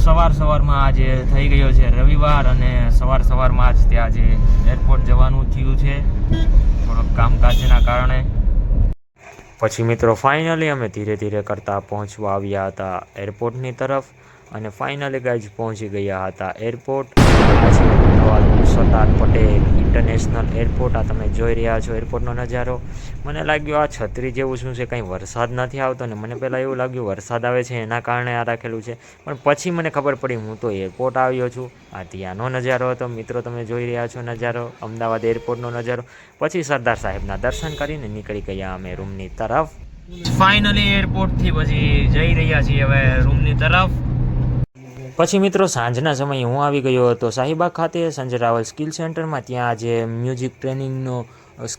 સવાર સવારમાં આજે થઈ ગયો છે રવિવાર અને સવાર સવારમાં જ ત્યાં આજે એરપોર્ટ જવાનું થયું છે. થોડોક કામકાજના કારણે. પછી મિત્રો ફાઇનલી અમે ધીરે ધીરે કરતા પહોંચવા આવ્યા હતા એરપોર્ટની તરફ અને ફાઇનલી ગાઈઝ પહોંચી ગયા હતા એરપોર્ટ આ અમદાવાદનું સરદાર પટેલ ઇન્ટરનેશનલ એરપોર્ટ આ તમે જોઈ રહ્યા છો એરપોર્ટનો નજારો. મને લાગ્યું આ છત્રી જેવું શું છે, કંઈ વરસાદ નથી આવતો ને મને પહેલાં એવું લાગ્યું વરસાદ આવે છે, એના કારણે આ રાખેલું છે. પણ પછી મને ખબર પડી, હું તો એરપોર્ટ આવ્યો છું. આ ત્યાંનો નજારો હતો. મિત્રો, તમે જોઈ રહ્યા છો નજારો, અમદાવાદ એરપોર્ટનો નજારો. પછી સરદાર સાહેબના દર્શન કરીને નીકળી ગયા અમે રૂમની તરફ. ફાઇનલી એરપોર્ટથી પછી જઈ રહ્યા છીએ હવે રૂમની તરફ. પછી મિત્રો, સાંજના સમયે હું આવી ગયો હતો શાહીબાગ ખાતે સંજય રાવલ સ્કિલ સેન્ટરમાં. ત્યાં જે મ્યુઝિક ટ્રેનિંગનો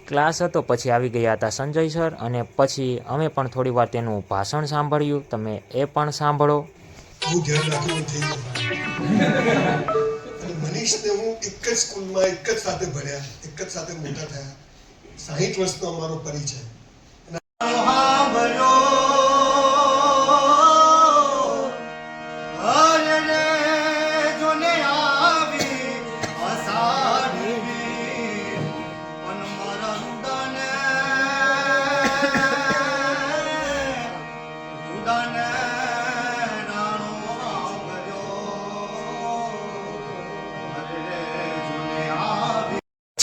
ક્લાસ હતો. પછી આવી ગયા હતા સંજય સર અને પછી અમે પણ થોડી વાર તેનું ભાષણ સાંભળ્યું. તમે એ પણ સાંભળો. મનીષને હું એક જ સ્કૂલમાં એક જ સાથે ભણ્યા, એક જ સાથે મોટા થયા. સાહીઠ વર્ષનો અમારો પરિચય.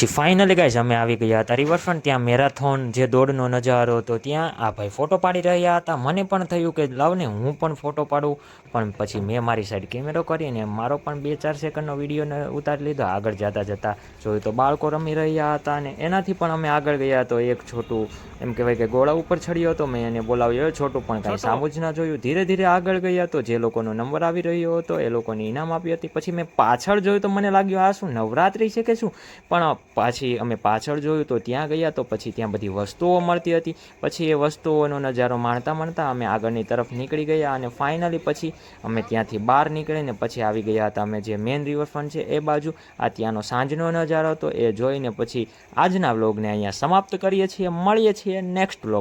પછી ફાઇનલી ગાઈઝ અમે આવી ગયા હતા રિવરફ્રન્ટ ત્યાં મેરાથોન જે દોડનો નજારો હતો ત્યાં આ ભાઈ ફોટો પાડી રહ્યા હતા. મને પણ થયું કે લાવને હું પણ ફોટો પાડું. પણ પછી મેં મારી સાઈડ કેમેરો કરીને મારો પણ બે ચાર સેકન્ડનો વિડીયોને ઉતારી લીધો. આગળ જતાં જતાં જોયું તો બાળકો રમી રહ્યા હતા અને એનાથી પણ અમે આગળ ગયા તો એક છોટું એમ કહેવાય કે ગોળા ઉપર ચડ્યો હતો. મેં એને બોલાવ્યો "એ છોટું પણ કાંઈ સામું જ ના જોયું. ધીરે ધીરે આગળ ગયા તો જે લોકોનો નંબર આવી રહ્યો હતો એ લોકોને ઇનામ આપી હતી. પછી મેં પાછળ જોયું તો મને લાગ્યું આ શું નવરાત્રિ છે કે શું? પણ પાછી અમે પાછળ જોયું તો ત્યાં ગયા તો પછી ત્યાં બધી વસ્તુઓ મળતી હતી. પછી એ વસ્તુઓનો નજારો માણતા માણતા અમે આગળની તરફ નીકળી ગયા અને ફાઇનલી પછી અમે ત્યાંથી બહાર નીકળીને પછી આવી ગયા હતા. અમે જે મેન રિવરફ્રન્ટ છે એ બાજુ, આ ત્યાંનો સાંજનો નજારો હતો. એ જોઈને પછી આજના વ્લોગને અહીંયા સમાપ્ત કરીએ છીએ. મળીએ છીએ નેક્સ્ટ વ્લોગ